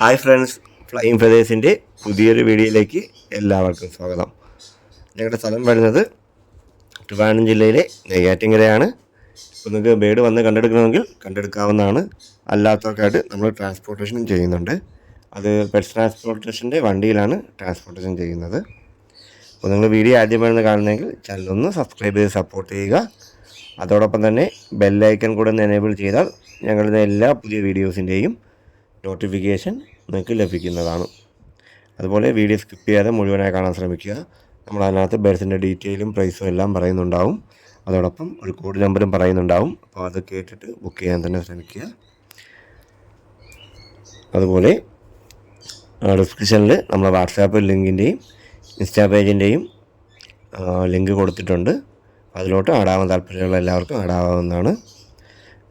Hi friends flying ഫെതേഴ്സിന്റെ പുതിയൊരു വീഡിയോയിലേക്ക് എല്ലാവർക്കും സ്വാഗതം. ഞങ്ങളുടെ സ്ഥലം വരുന്നത് ട്രിവാൻഡ്രം ജില്ലയിലെ നെയ്യാറ്റിങ്കരയാണ് ഇപ്പോൾ നിങ്ങൾക്ക് ബേഡ് വന്ന് കണ്ടെടുക്കണമെങ്കിൽ കണ്ടെടുക്കാവുന്നതാണ്. അല്ലാത്തവർക്കായിട്ട് നമ്മൾ ട്രാൻസ്പോർട്ടേഷനും ചെയ്യുന്നുണ്ട്. അത് പെറ്റ്സ് ട്രാൻസ്പോർട്ടേഷന്റെ വണ്ടിയിലാണ് ട്രാൻസ്പോർട്ടേഷൻ ചെയ്യുന്നത്. അപ്പോൾ നിങ്ങൾ വീഡിയോ ആദ്യമായിരുന്നു കാണുന്നതെങ്കിൽ ചാനലൊന്ന് സബ്സ്ക്രൈബ് ചെയ്ത് സപ്പോർട്ട് ചെയ്യുക. അതോടൊപ്പം തന്നെ ബെല്ലൈക്കൺ കൂടെ ഒന്ന് എനേബിൾ ചെയ്താൽ ഞങ്ങളുടെ എല്ലാ പുതിയ വീഡിയോസിന്റെയും നോട്ടിഫിക്കേഷൻ നിങ്ങൾക്ക് ലഭിക്കുന്നതാണ്. അതുപോലെ വീഡിയോ സ്കിപ്പ് ചെയ്യാതെ മുഴുവനായി കാണാൻ ശ്രമിക്കുക. നമ്മൾ അതിനകത്ത് ബേഴ്സിന്റെ ഡീറ്റെയിലും പ്രൈസും എല്ലാം പറയുന്നുണ്ടാവും. അതോടൊപ്പം ഒരു കോഡ് നമ്പറും പറയുന്നുണ്ടാവും. അപ്പോൾ അത് കേട്ടിട്ട് ബുക്ക് ചെയ്യാൻ തന്നെ ശ്രമിക്കുക. അതുപോലെ ഡിസ്ക്രിപ്ഷനിൽ നമ്മൾ വാട്സാപ്പ് ലിങ്കിന്റെയും ഇൻസ്റ്റാ പേജിന്റെയും ലിങ്ക് കൊടുത്തിട്ടുണ്ട്. അതിലോട്ട് ആടാവാൻ താല്പര്യമുള്ള എല്ലാവർക്കും ആടാവുന്നതാണ്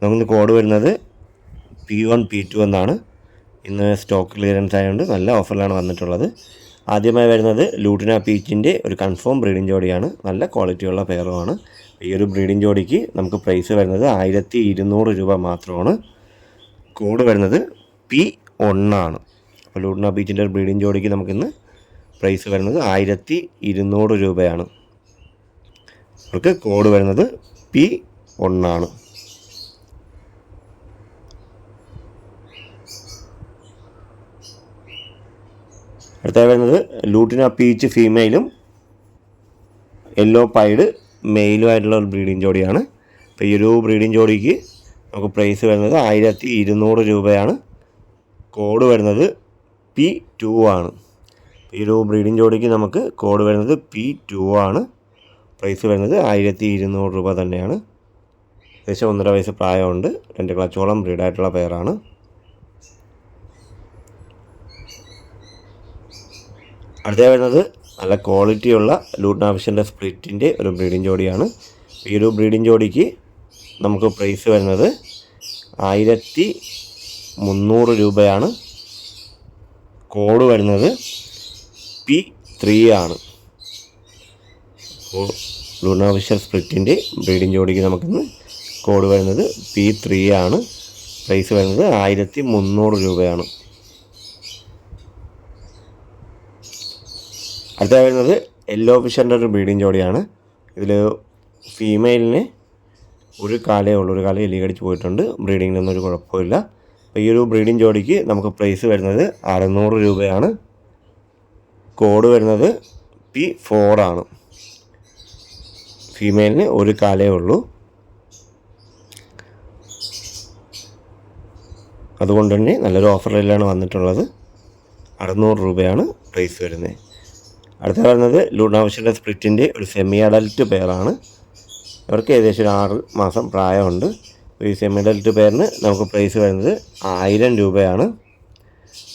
നമുക്ക് കോഡ് വരുന്നത് പി വൺ പി ടു എന്നാണ്. ഇന്ന് സ്റ്റോക്ക് ക്ലിയറൻസ് ആയതുകൊണ്ട് നല്ല ഓഫറിലാണ് വന്നിട്ടുള്ളത്. ആദ്യമായി വരുന്നത് ലൂട്ടിന പീച്ചിന്റെ ഒരു കൺഫേം ബ്രീഡിംഗ് ജോഡിയാണ്. നല്ല ക്വാളിറ്റിയുള്ള പെയറുമാണ് ഈ ഒരു ബ്രീഡിംഗ് ജോഡിക്ക് നമുക്ക് പ്രൈസ് വരുന്നത് ആയിരത്തി ഇരുന്നൂറ് രൂപ മാത്രമാണ്. കോഡ് വരുന്നത് പി ഒന്നാണ് അപ്പോൾ ലൂട്ടിന ബീച്ചിന്റെ ഒരു ബ്രീഡിംഗ് ജോഡിക്ക് നമുക്കിന്ന് പ്രൈസ് വരുന്നത് ആയിരത്തി ഇരുന്നൂറ് രൂപയാണ്. അവർക്ക് കോഡ് വരുന്നത് പി ഒന്നാണ് അടുത്ത വരുന്നത് ലൂട്ടിന പീച്ച് ഫീമെയിലും യെല്ലോ പൈഡ് മെയിലുമായിട്ടുള്ള ഒരു ബ്രീഡിംഗ് ജോഡിയാണ്. അപ്പോൾ ഈ ഒരു ബ്രീഡിംഗ് ജോഡിക്ക് നമുക്ക് പ്രൈസ് വരുന്നത് ആയിരത്തി ഇരുന്നൂറ് രൂപയാണ്. കോഡ് വരുന്നത് പി ടു ആണ്. ഈ ഒരു ബ്രീഡിംഗ് ജോഡിക്ക് നമുക്ക് കോഡ് വരുന്നത് പി ടു ആണ്. പ്രൈസ് വരുന്നത് ആയിരത്തി ഇരുന്നൂറ് രൂപ തന്നെയാണ്. ഏകദേശം ഒന്നര വയസ്സ് പ്രായമുണ്ട്. രണ്ട് ക്ലച്ചോളം ബ്രീഡായിട്ടുള്ള പെയറാണ്. അടുത്ത വരുന്നത് നല്ല ക്വാളിറ്റിയുള്ള ലൂട്ട്നാവിഷന്റെ സ്പ്ലിറ്റിന്റെ ഒരു ബ്രീഡിംഗ് ജോഡിയാണ്. ഈ ഒരു ബ്രീഡിംഗ് ജോഡിക്ക് നമുക്ക് പ്രൈസ് വരുന്നത് ആയിരത്തി മുന്നൂറ് രൂപയാണ്. കോഡ് വരുന്നത് പി ത്രീ ആണ് ലൂണാവിഷൽ സ്പ്ലിറ്റിന്റെ ബ്രീഡിംഗ് ജോഡിക്ക് നമുക്കിന്ന് കോഡ് വരുന്നത് പി ത്രീ ആണ്. പ്രൈസ് വരുന്നത് ആയിരത്തി മുന്നൂറ് രൂപയാണ്. അടുത്ത വരുന്നത് യെല്ലോ ഫിഷറിന്റെ ഒരു ബ്രീഡിങ് ജോഡിയാണ്. ഇതിൽ ഫീമെയിലിന് ഒരു കാലേ ഉള്ളൂ. ഒരു കാലം എലി കടിച്ച് പോയിട്ടുണ്ട്. ബ്രീഡിങ്ങിനൊന്നും ഒരു കുഴപ്പമില്ല. അപ്പോൾ ഈ ഒരു ബ്രീഡിങ് ജോഡിക്ക് നമുക്ക് പ്രൈസ് വരുന്നത് അറുന്നൂറ് രൂപയാണ്. കോഡ് വരുന്നത് പി ഫോറാണ് ഫീമെയിലിന് ഒരു കാലേ ഉള്ളൂ. അതുകൊണ്ട് തന്നെ നല്ലൊരു ഓഫറിലാണ് വന്നിട്ടുള്ളത്. അറുന്നൂറ് രൂപയാണ് പ്രൈസ് വരുന്നത്. അടുത്ത വരുന്നത് ലൂണാവശ്യന്റെ സ്പ്രിറ്റിന്റെ ഒരു സെമി അഡൽറ്റ് പെയറാണ് ഇവർക്ക് ഏകദേശം ഒരു ആറ് മാസം പ്രായമുണ്ട്. ഈ സെമി അഡൽറ്റ് പെയറിന് നമുക്ക് പ്രൈസ് വരുന്നത് ആയിരം രൂപയാണ്.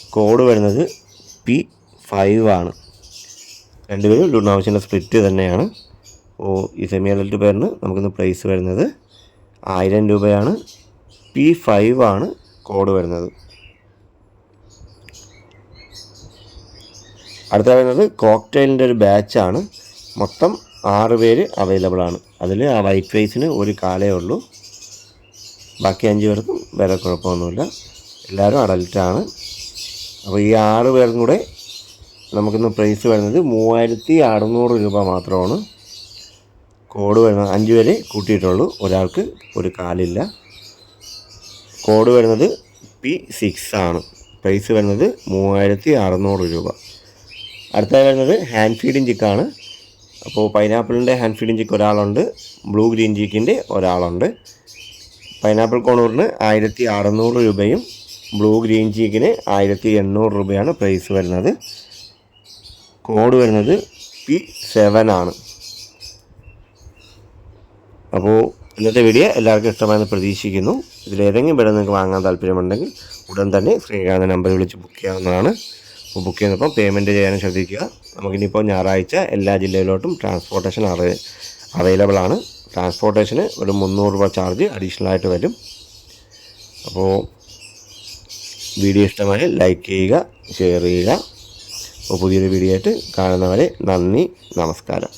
കോഡ് വരുന്നത് പി ഫൈവ് ആണ്. രണ്ടുപേരും ലൂണാവശ്യന്റെ സ്പ്ലിറ്റ് തന്നെയാണ്. ഓ ഈ സെമി അഡൽറ്റ് പെയറിന് നമുക്കിന്ന് പ്രൈസ് വരുന്നത് ആയിരം രൂപയാണ്. പി ഫൈവ് ആണ് കോഡ് വരുന്നത്. അടുത്ത വരുന്നത് കോക്ടെയിലിന്റെ ഒരു ബാച്ചാണ് മൊത്തം ആറ് പേര് അവൈലബിൾ ആണ്. അതിൽ ആ വൈറ്റ് ഫേസിന് ഒരു കാലേ ഉള്ളൂ. ബാക്കി അഞ്ച് പേർക്കും വേറെ കുഴപ്പമൊന്നുമില്ല. എല്ലാവരും അഡൽട്ടാണ് അപ്പോൾ ഈ ആറ് പേർക്കും കൂടെ നമുക്കിന്ന് പ്രൈസ് വരുന്നത് മൂവായിരത്തി അറുന്നൂറ് രൂപ മാത്രമാണ്. കോഡ് വരുന്നത് അഞ്ച് പേരെ കൂട്ടിയിട്ടുള്ളൂ. ഒരാൾക്ക് ഒരു കാലില്ല. കോഡ് വരുന്നത് പി സിക്സ് ആണ്. പ്രൈസ് വരുന്നത് മൂവായിരത്തി അറുന്നൂറ് രൂപ. അടുത്തത് വരുന്നത് ഹാൻഡ് ഫീഡിങ് ചിക്കാണ് അപ്പോൾ പൈനാപ്പിളിന്റെ ഹാൻഡ് ഫീഡിങ് ചിക്ക് ഒരാളുണ്ട് ബ്ലൂ ഗ്രീൻ ചിക്കിന്റെ ഒരാളുണ്ട്. പൈനാപ്പിൾ കോണൂറിന് ആയിരത്തി അറുന്നൂറ് രൂപയും ബ്ലൂ ഗ്രീൻ ചീക്കിന് ആയിരത്തി എണ്ണൂറ് രൂപയാണ് പ്രൈസ് വരുന്നത്. കോഡ് വരുന്നത് പി സെവൻ ആണ്. അപ്പോൾ ഇന്നത്തെ വീഡിയോ എല്ലാവർക്കും ഇഷ്ടമായെന്ന് പ്രതീക്ഷിക്കുന്നു. ഇതിലേതെങ്കിലും വില നിങ്ങൾക്ക് വാങ്ങാൻ താല്പര്യമുണ്ടെങ്കിൽ ഉടൻ തന്നെ ശ്രീകാന്ത നമ്പർ വിളിച്ച് ബുക്ക് ചെയ്യാവുന്നതാണ്. ബുക്ക് ചെയ്യുന്നപ്പോൾ പേയ്മെന്റ് ചെയ്യാനും ശ്രദ്ധിക്കുക. നമുക്കിനിയിപ്പോൾ ഞായറാഴ്ച എല്ലാ ജില്ലയിലോട്ടും ട്രാൻസ്പോർട്ടേഷൻ അവൈ അവൈലബിൾ ആണ്. ട്രാൻസ്പോർട്ടേഷന് ഒരു മുന്നൂറ് രൂപ ചാർജ് അഡീഷണൽ ആയിട്ട് വരും. അപ്പോൾ വീഡിയോ ഇഷ്ടമായി ലൈക്ക് ചെയ്യുക ഷെയർ ചെയ്യുക. അപ്പോൾ പുതിയൊരു വീഡിയോ ആയിട്ട് കാണുന്നവരെ നന്ദി നമസ്കാരം.